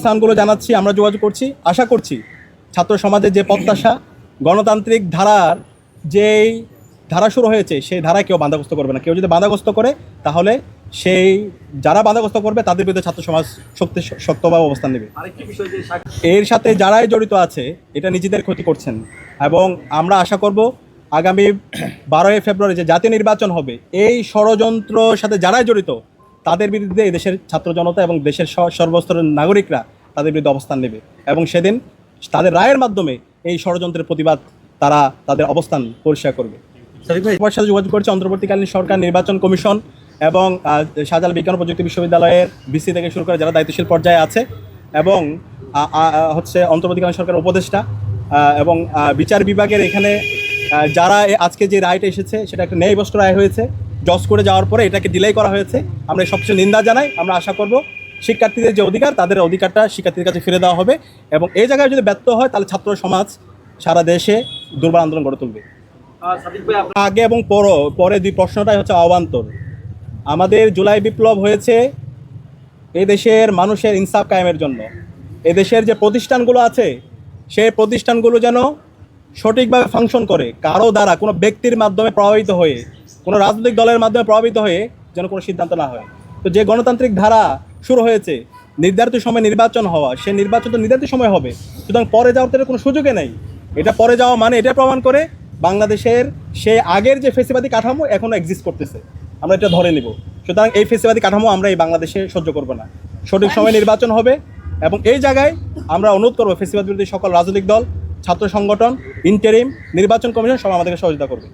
স্থানগুলো জানাচ্ছি আমরা যোগাযোগ করছি। আশা করছি ছাত্র সমাজের যে প্রত্যাশা গণতান্ত্রিক ধারার যেই ধারা শুরু হয়েছে সেই ধারায় কেউ বাধাগ্রস্ত করবে না। কেউ যদি বাধাগ্রস্ত করে তাহলে সেই যারা বাধাগ্রস্ত করবে তাদের বিরুদ্ধে ছাত্র সমাজ শক্তি শক্তভাবে অবস্থান নেবে। এর সাথে যারাই জড়িত আছে এটা নিজেদের ক্ষতি করছেন। এবং আমরা আশা করব আগামী বারোই ফেব্রুয়ারি যে জাতীয় নির্বাচন হবে এই ষড়যন্ত্রর সাথে যারাই জড়িত তাদের বিরুদ্ধে এই দেশের ছাত্র জনতা এবং দেশের সর্বস্তরের নাগরিকরা তাদের বিরুদ্ধে অবস্থান নেবে। এবং সেদিন তাদের রায়ের মাধ্যমে এই ষড়যন্ত্রের প্রতিবাদ তারা তাদের অবস্থান পরিষ্কার করবে। সবার সাথে যোগাযোগ করছে অন্তর্বর্তীকালীন সরকার নির্বাচন কমিশন এবং আহ, শাহজালাল বিজ্ঞান প্রযুক্তি বিশ্ববিদ্যালয়ের বিসি থেকে শুরু করে যারা দায়িত্বশীল পর্যায়ে আছে এবং হচ্ছে অন্তর্বর্তীকালীন সরকার উপদেষ্টা এবং বিচার বিভাগের এখানে যারা আজকে যে রায়টা এসেছে সেটা একটা ন্যায় বস্তু রায় হয়েছে। জজ করে যাওয়ার পরে এটাকে ডিলাই করা হয়েছে। আমরা সব কিছু নিন্দা জানাই আমরা আশা করব শিক্ষার্থীদের যে অধিকার তাদের অধিকারটা শিক্ষার্থীদের কাছে ফিরে দেওয়া হবে এবং এই জায়গায় যদি ব্যর্থ হয় তাহলে ছাত্র সমাজ সারা দেশে দুর্বল আন্দোলন গড়ে তুলবে। আগে এবং পর পরে দুই প্রশ্নটাই হচ্ছে অবান্তর। আমাদের জুলাই বিপ্লব হয়েছে এই দেশের মানুষের ইনসাফ কায়েমের জন্য। এ দেশের যে প্রতিষ্ঠানগুলো আছে সেই প্রতিষ্ঠানগুলো যেন সঠিকভাবে ফাংশন করে কারও দ্বারা কোনো ব্যক্তির মাধ্যমে প্রভাবিত হয়ে কোনো রাজনৈতিক দলের মাধ্যমে প্রভাবিত হয়ে যেন কোনো সিদ্ধান্ত না হয়। তো যে গণতান্ত্রিক ধারা শুরু হয়েছে নির্ধারিত সময় নির্বাচন হওয়া সে নির্বাচন তো নির্ধারিত সময় হবে। সুতরাং পরে যাওয়ার তো কোনো সুযোগে নেই। এটা পরে যাওয়া মানে এটা প্রমাণ করে বাংলাদেশের সে আগের যে ফেসিবাদী কাঠামো এখনও এক্সিস্ট করতেছে। আমরা এটা ধরে নিব। সুতরাং এই ফেসিবাদী কাঠামো আমরা এই বাংলাদেশে সহ্য করব না। সঠিক সময় নির্বাচন হবে এবং এই জায়গায় আমরা অনুরোধ করব ফেসিবাদ বিরোধী সকল রাজনৈতিক দল ছাত্র সংগঠন ইন্টারিম নির্বাচন কমিশন সবাই আমাদেরকে সহযোগিতা করবে।